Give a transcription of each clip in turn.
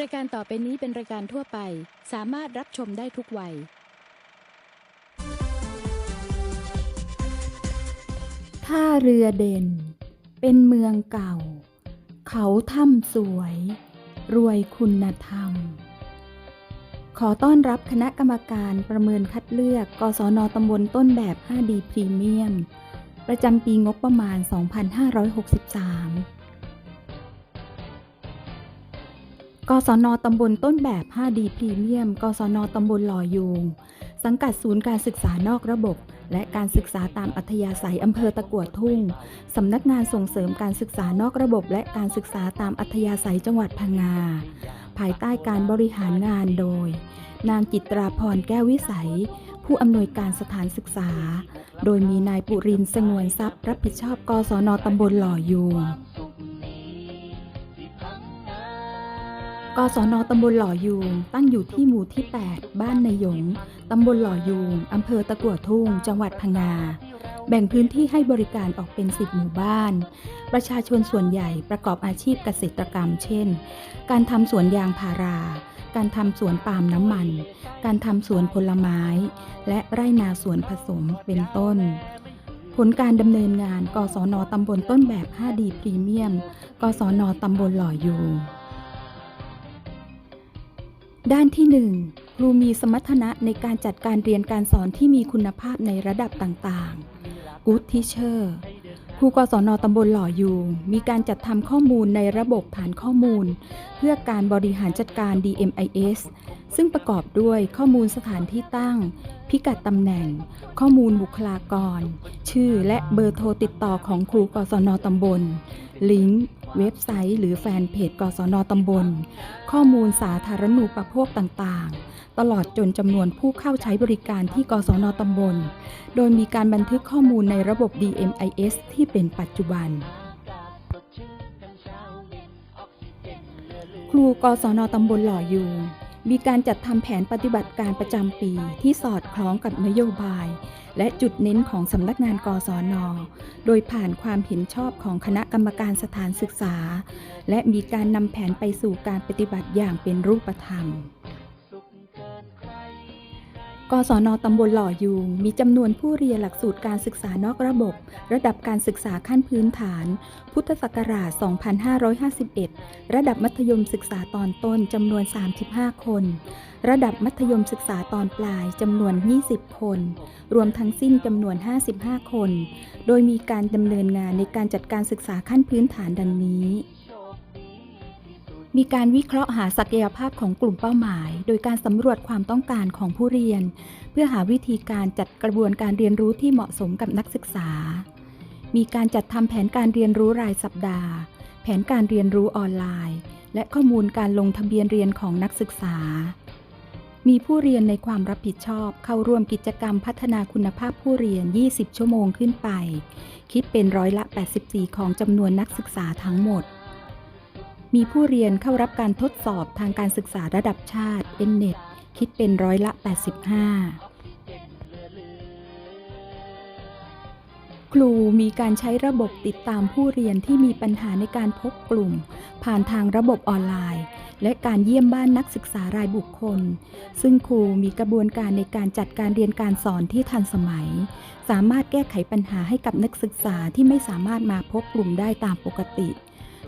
รายการต่อไปนี้เป็นรายการทั่วไป สามารถรับชมได้ทุกวัย ท่าเรือเด่น เป็นเมืองเก่า เขาถ้ำสวย รวยคุณธรรม ขอต้อนรับคณะกรรมการประเมินคัดเลือก กศนตำบลต้นแบบ 5D พรีเมียม ประจำปีงบประมาณ 2563 กศนตำบลต้นแบบ 5D พรีเมียม กศนตำบลหลอยูง สังกัดศูนย์การศึกษานอกระบบ และการศึกษาตามอัธยาศัยอำเภอตะกั่วทุ่ง สำนักงานส่งเสริมการศึกษานอกระบบ และการศึกษาตามอัธยาศัยจังหวัดพังงา ภายใต้การบริหารงานโดย นางจิตราพรแก้ววิสัย ผู้อำนวยการสถานศึกษา โดยมีนายปุรินสงวนทรัพย์ รับผิดชอบ กศนตำบลหล่อยูง กศนตำบลหล่อยูงตั้งอยู่ที่หมู่ที่ 8 บ้านนายหยง ตำบลหล่อยูงอำเภอตะกั่วทุ่ง จังหวัดพังงา แบ่งพื้นที่ให้บริการออกเป็น 10 หมู่บ้าน ประชาชนส่วนใหญ่ประกอบอาชีพเกษตรกรรม เช่น การทำสวนยางพารา การทำสวนปาล์มน้ำมัน การทำสวนผลไม้ และไร่นาสวนผสมเป็นต้นผลการดำเนินงาน กศนตำบลต้นแบบ 5D พรีเมียม กศนตำบลหล่อยูง ด้านที่ 1 ครูมีสมรรถนะในการจัดการเรียนการสอนที่มีคุณภาพในระดับต่างๆ Good Teacher ครูกศนตำบลหล่อยูงมีการจัดทำข้อมูลในระบบฐานข้อมูล เพื่อการบริหารจัดการ DMIS ซึ่งประกอบด้วยข้อมูลสถานที่ตั้ง พิกัดตำแหน่ง ข้อมูลบุคลากร ชื่อและเบอร์โทรติดต่อของครูกศนตำบล ลิงก์ เว็บไซต์ หรือแฟนเพจกศนตำบล ข้อมูลสาธารณูปโภคต่างๆ ตลอดจนจำนวนผู้เข้าใช้บริการที่กศนตำบล โดยมีการบันทึกข้อมูลในระบบ DMIS ที่เป็นปัจจุบัน ครูกศนตำบลหล่อยูง มีการจัดทำแผนปฏิบัติการประจำปีที่สอดคล้องกับนโยบาย และจุดเน้นของสำนักงานกศน โดยผ่านความเห็นชอบของคณะกรรมการสถานศึกษา และมีการนำแผนไปสู่การปฏิบัติอย่างเป็นรูปธรรม กศนตำบลหล่อยูงมีจำนวนผู้เรียนหลักสูตรการศึกษานอกระบบ ระดับการศึกษาขั้นพื้นฐาน พุทธศักราช 2551 ระดับมัธยมศึกษาตอนต้นจำนวน 35 คน ระดับมัธยมศึกษาตอนปลายจำนวน 20 คน รวมทั้งสิ้นจำนวน 55 คน โดยมีการดำเนินงานในการจัดการศึกษาขั้นพื้นฐานดังนี้ มีการวิเคราะห์หาศักยภาพของกลุ่มเป้าหมาย โดยการสำรวจความต้องการของผู้เรียน เพื่อหาวิธีการจัดกระบวนการเรียนรู้ที่เหมาะสมกับนักศึกษา มีการจัดทำแผนการเรียนรู้รายสัปดาห์ แผนการเรียนรู้ออนไลน์ และข้อมูลการลงทะเบียนเรียนของนักศึกษา มีผู้เรียนในความรับผิดชอบ เข้าร่วมกิจกรรมพัฒนาคุณภาพผู้เรียน 20 ชั่วโมงขึ้นไป คิดเป็นร้อยละ 84 ของจำนวนนักศึกษาทั้งหมด มีผู้เรียนเข้ารับการทดสอบทางการศึกษาระดับชาติ NNET คิดเป็นร้อยละ 85 ครูมีการใช้ระบบติดตามผู้เรียนที่มีปัญหาในการพบกลุ่ม ผ่านทางระบบออนไลน์ และการเยี่ยมบ้านนักศึกษารายบุคคล ซึ่งครูมีกระบวนการในการจัดการเรียนการสอนที่ทันสมัย สามารถแก้ไขปัญหาให้กับนักศึกษาที่ไม่สามารถมาพบกลุ่มได้ตามปกติ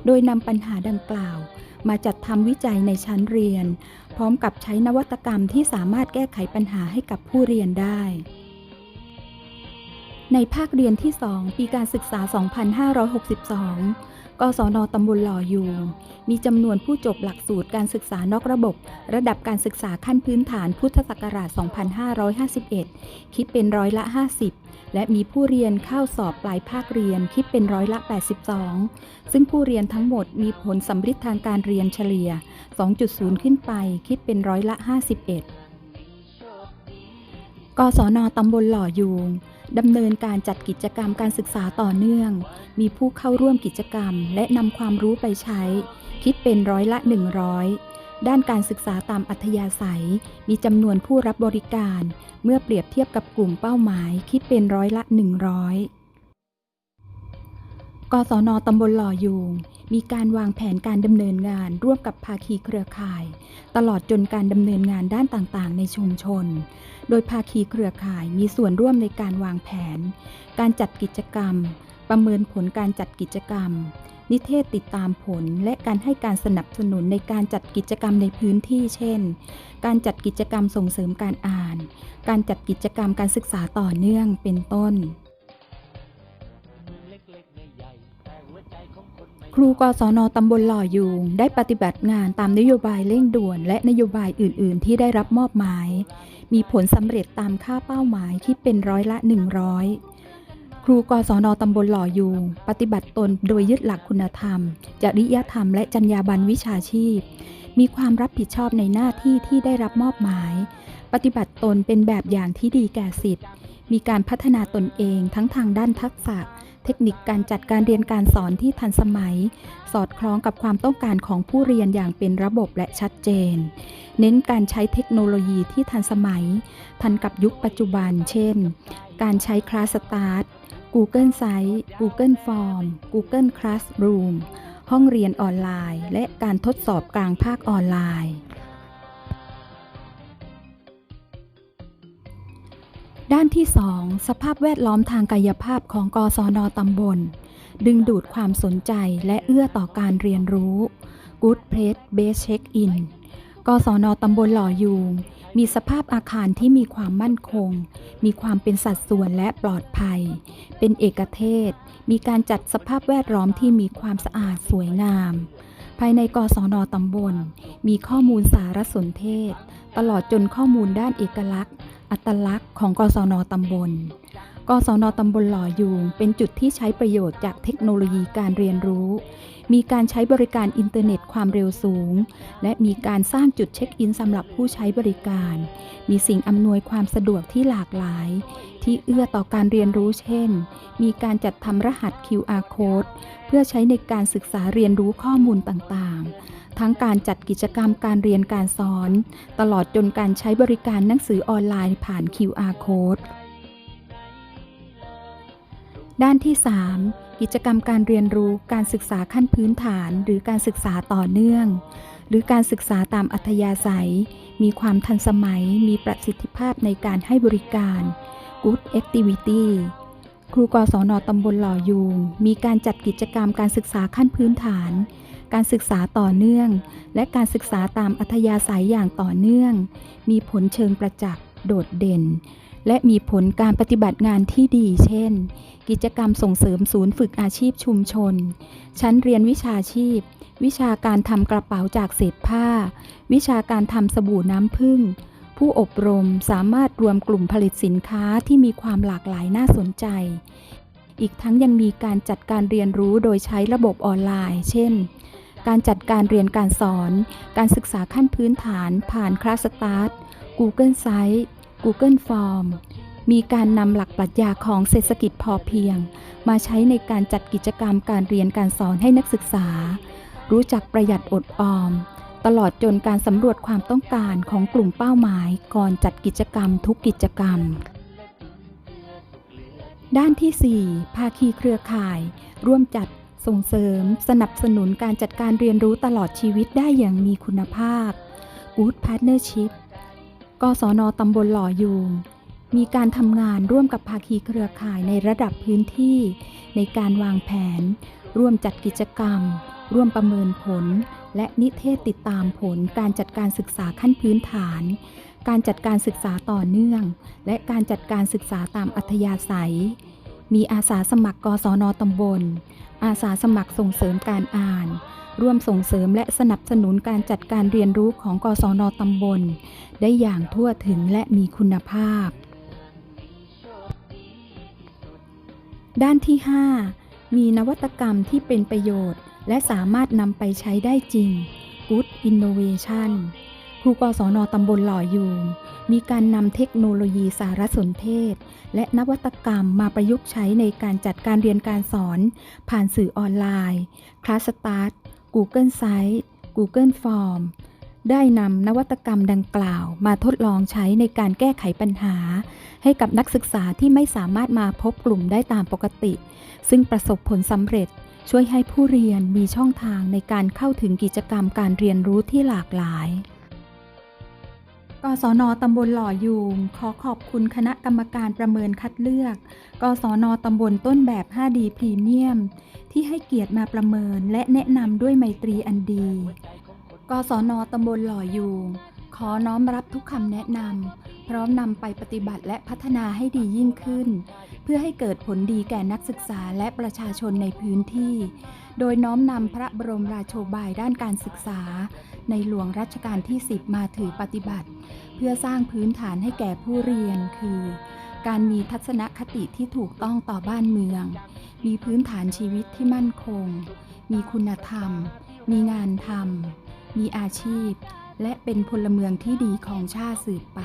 โดยนำปัญหาดังกล่าว มาจัดทำวิจัยในชั้นเรียน พร้อมกับใช้นวัตกรรมที่สามารถแก้ไขปัญหาให้กับผู้เรียนได้ ในภาคเรียนที่ 2 ปีการศึกษา 2562 กศนตำบลหล่อยูงมีจำนวนผู้จบหลักสูตรการศึกษานอกระบบ ระดับการศึกษาขั้นพื้นฐานพุทธศักราช 2551 คิดเป็นร้อยละ 50 และมีผู้เรียนเข้าสอบปลายภาคเรียนคิดเป็นร้อยละ 82 ซึ่งผู้เรียนทั้งหมดมีผลสำฤทธิ์ทางการเรียนเฉลี่ย 2.0 ขึ้นไป คิดเป็นร้อยละ 51กศนตำบลหล่อยูง ดำเนินการจัดกิจกรรมการศึกษาต่อเนื่อง มีผู้เข้าร่วมกิจกรรม และนำความรู้ไปใช้ คิดเป็นร้อยละ 100 ด้านการศึกษาตามอัธยาศัย มีจำนวนผู้รับบริการ เมื่อเปรียบเทียบกับกลุ่มเป้าหมาย คิดเป็นร้อยละ 100กศนตำบลหล่อยูง มีการวางแผนการดำเนินงานร่วมกับภาคีเครือข่าย ตลอดจนการดำเนินงานด้านต่างๆ ในชุมชน โดยภาคีเครือข่ายมีส่วนร่วมในการวางแผน การจัดกิจกรรม ประเมินผลการจัดกิจกรรม นิเทศติดตามผล และการให้การสนับสนุนในการจัดกิจกรรมในพื้นที่ เช่น การจัดกิจกรรมส่งเสริมการอ่าน การจัดกิจกรรมการศึกษาต่อเนื่องเป็นต้น ครูกศนตำบลหล่อยูงได้ปฏิบัติงานตามนโยบายเร่งด่วนและนโยบายอื่น ๆ ที่ได้รับมอบหมาย มีผลสำเร็จตามค่าเป้าหมายที่เป็นร้อยละ 100 ครูกศนตำบลหล่อยูงปฏิบัติตนโดยยึดหลักคุณธรรม จริยธรรมและจรรยาบรรณวิชาชีพ มีความรับผิดชอบในหน้าที่ที่ได้รับมอบหมาย ปฏิบัติตนเป็นแบบอย่างที่ดีแก่สิทธิ์มีการพัฒนาตนเองทั้งทางด้านทักษะ เทคนิคการจัดการเรียนการสอนที่ทันสมัย สอดคล้องกับความต้องการของผู้เรียนอย่างเป็นระบบและชัดเจน เน้นการใช้เทคโนโลยีที่ทันสมัย ทันกับยุคปัจจุบัน เช่น การใช้คลาสสตาร์ท Google Site Google Form Google Classroom ห้องเรียนออนไลน์ และการทดสอบกลางภาคออนไลน์านที่ 2 สภาพแวดล้อมทางกายภาพของกศนตำบล ดึงดูดความสนใจและเอื้อต่อการเรียนรู้ Good Place Base Check In กศนตำบลหล่อยูงมีสภาพอาคารที่มีความมั่นคง มีความเป็นสัดส่วนและปลอดภัย เป็นเอกเทศ มีการจัดสภาพแวดล้อมที่มีความสะอาดสวยงาม ภายในกศนตำบล มีข้อมูลสารสนเทศ ตลอดจนข้อมูลด้านเอกลักษณ์ อัตลักษณ์ของกศนตำบล กศนตำบลหล่อยูงเป็นจุดที่ใช้ประโยชน์จากเทคโนโลยีการเรียนรู้ มีการใช้บริการอินเทอร์เน็ตความเร็วสูง และมีการสร้างจุดเช็คอินสำหรับผู้ใช้บริการ มีสิ่งอำนวยความสะดวกที่หลากหลาย ที่เอื้อต่อการเรียนรู้เช่น มีการจัดทำรหัส QR code เพื่อใช้ในการศึกษาเรียนรู้ข้อมูลต่างๆ ทั้งการจัดกิจกรรมการเรียนการสอน ตลอดจนการใช้บริการหนังสือออนไลน์ผ่าน QR code ด้านที่ 3 กิจกรรมการเรียนรู้การศึกษาขั้นพื้นฐาน หรือการศึกษาต่อเนื่อง หรือการศึกษาตามอัธยาศัย มีความทันสมัย มีประสิทธิภาพในการให้บริการ Good Activity ครูกศนตำบลหล่อยูงมีการจัดกิจกรรมการศึกษาขั้นพื้นฐาน การศึกษาต่อเนื่อง และการศึกษาตามอัธยาศัยอย่างต่อเนื่อง มีผลเชิงประจักษ์โดดเด่น และมีผลการปฏิบัติงานที่ดี เช่น กิจกรรมส่งเสริมศูนย์ฝึกอาชีพชุมชน ชั้นเรียนวิชาชีพ วิชาการทำกระเป๋าจากเศษผ้า วิชาการทำสบู่น้ำผึ้ง ผู้อบรมสามารถรวมกลุ่มผลิตสินค้าที่มีความหลากหลายน่าสนใจ อีกทั้งยังมีการจัดการเรียนรู้โดยใช้ระบบออนไลน์ เช่น การจัดการเรียนการสอน การศึกษาขั้นพื้นฐานผ่านคลาสสตาร์ท Google Site Google Form มีการนำหลักปรัชญาของเศรษฐกิจพอเพียง มาใช้ในการจัดกิจกรรมการเรียนการสอนให้นักศึกษา รู้จักประหยัดอดออม ตลอดจนการสำรวจความต้องการของกลุ่มเป้าหมายก่อนจัดกิจกรรมทุกกิจกรรม ด้านที่ 4 ภาคีเครือข่าย ร่วมจัดส่งเสริม สนับสนุนการจัดการเรียนรู้ตลอดชีวิตได้อย่างมีคุณภาพ Good Partnership กศนตำบลหล่อยูงมีการทำงานร่วมกับภาคีเครือข่ายในระดับพื้นที่ ในการวางแผน ร่วมจัดกิจกรรม ร่วมประเมินผล และนิเทศติดตามผลการจัดการศึกษาขั้นพื้นฐาน การจัดการศึกษาต่อเนื่อง และการจัดการศึกษาตามอัธยาศัย มีอาสาสมัครกศนตำบล อาสาสมัครส่งเสริมการอ่าน ร่วมส่งเสริมและสนับสนุนการจัดการเรียนรู้ของกศนตำบล ได้อย่างทั่วถึงและมีคุณภาพ ด้านที่ 5 มีนวัตกรรมที่เป็นประโยชน์ และสามารถนำไปใช้ได้จริง Good Innovation ครูกศนตำบลหล่อยูงมีการนำเทคโนโลยีสารสนเทศ และนวัตกรรมมาประยุกต์ใช้ในการจัดการเรียนการสอน ผ่านสื่อออนไลน์ ClassStart Google Site Google Form ได้นำนวัตกรรมดังกล่าว มาทดลองใช้ในการแก้ไขปัญหา ให้กับนักศึกษาที่ไม่สามารถมาพบกลุ่มได้ตามปกติ ซึ่งประสบผลสำเร็จช่วยให้ผู้เรียนมีช่องทางในการเข้าถึงกิจกรรมการเรียนรู้ที่หลากหลาย กศนตำบลหล่อยูงขอขอบคุณคณะกรรมการประเมินคัดเลือก กศนตำบลต้นแบบ 5D พรีเมียม ที่ให้เกียรติมาประเมินและแนะนำด้วยไมตรีอันดี กศนตำบลหล่อยูงขอน้อมรับทุกคำแนะนำพร้อมนำไปปฏิบัติและพัฒนาให้ดียิ่งขึ้น เพื่อให้เกิดผลดีแก่นักศึกษาและประชาชนในพื้นที่ โดยน้อมนำพระบรมราโชบายด้านการศึกษา ในหลวงรัชกาลที่ 10 มาถือปฏิบัติ เพื่อสร้างพื้นฐานให้แก่ผู้เรียนคือ การมีทัศนคติที่ถูกต้องต่อบ้านเมือง มีพื้นฐานชีวิตที่มั่นคง มีคุณธรรม มีงานทำ มีอาชีพ และเป็นพลเมืองที่ดีของชาติสืบไป